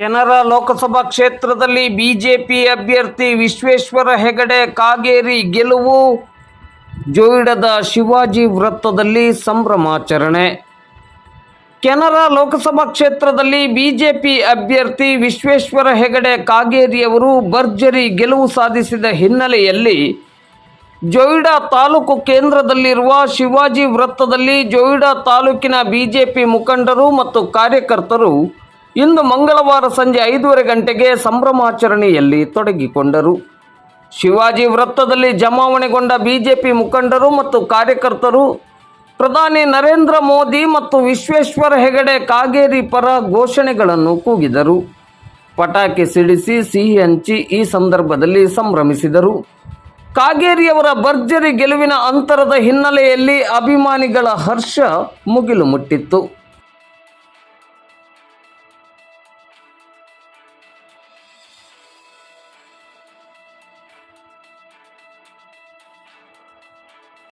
ಕೆನರಾ ಲೋಕಸಭಾ ಕ್ಷೇತ್ರದಲ್ಲಿ ಬಿಜೆಪಿ ಅಭ್ಯರ್ಥಿ ವಿಶ್ವೇಶ್ವರ ಹೆಗಡೆ ಕಾಗೇರಿ ಗೆಲುವು ಜೋಯಿಡದ ಶಿವಾಜಿ ವೃತ್ತದಲ್ಲಿ ಸಂಭ್ರಮಾಚರಣೆ. ಕೆನರಾ ಲೋಕಸಭಾ ಕ್ಷೇತ್ರದಲ್ಲಿ ಬಿಜೆಪಿ ಅಭ್ಯರ್ಥಿ ವಿಶ್ವೇಶ್ವರ ಹೆಗಡೆ ಕಾಗೇರಿಯವರು ಭರ್ಜರಿ ಗೆಲುವು ಸಾಧಿಸಿದ ಹಿನ್ನೆಲೆಯಲ್ಲಿ ಜೋಯಿಡಾ ತಾಲೂಕು ಕೇಂದ್ರದಲ್ಲಿರುವ ಶಿವಾಜಿ ವೃತ್ತದಲ್ಲಿ ಜೋಯಿಡಾ ತಾಲೂಕಿನ ಬಿಜೆಪಿ ಮುಖಂಡರು ಮತ್ತು ಕಾರ್ಯಕರ್ತರು ಇಂದು ಮಂಗಳವಾರ ಸಂಜೆ ಐದೂವರೆ ಗಂಟೆಗೆ ಸಂಭ್ರಮಾಚರಣೆಯಲ್ಲಿ ತೊಡಗಿಕೊಂಡರು. ಶಿವಾಜಿ ವೃತ್ತದಲ್ಲಿ ಜಮಾವಣೆಗೊಂಡ ಬಿಜೆಪಿ ಮುಖಂಡರು ಮತ್ತು ಕಾರ್ಯಕರ್ತರು, ಪ್ರಧಾನಿ ನರೇಂದ್ರ ಮೋದಿ ಮತ್ತು ವಿಶ್ವೇಶ್ವರ ಹೆಗಡೆ ಕಾಗೇರಿ ಪರ ಘೋಷಣೆಗಳನ್ನು ಕೂಗಿದರು. ಪಟಾಕಿ ಸಿಡಿಸಿ ಸಿಹಿ ಹಂಚಿ ಈ ಸಂದರ್ಭದಲ್ಲಿ ಸಂಭ್ರಮಿಸಿದರು. ಕಾಗೇರಿಯವರ ಭರ್ಜರಿ ಗೆಲುವಿನ ಅಂತರದ ಹಿನ್ನೆಲೆಯಲ್ಲಿ ಅಭಿಮಾನಿಗಳ ಹರ್ಷ ಮುಗಿಲು ಮುಟ್ಟಿತ್ತು.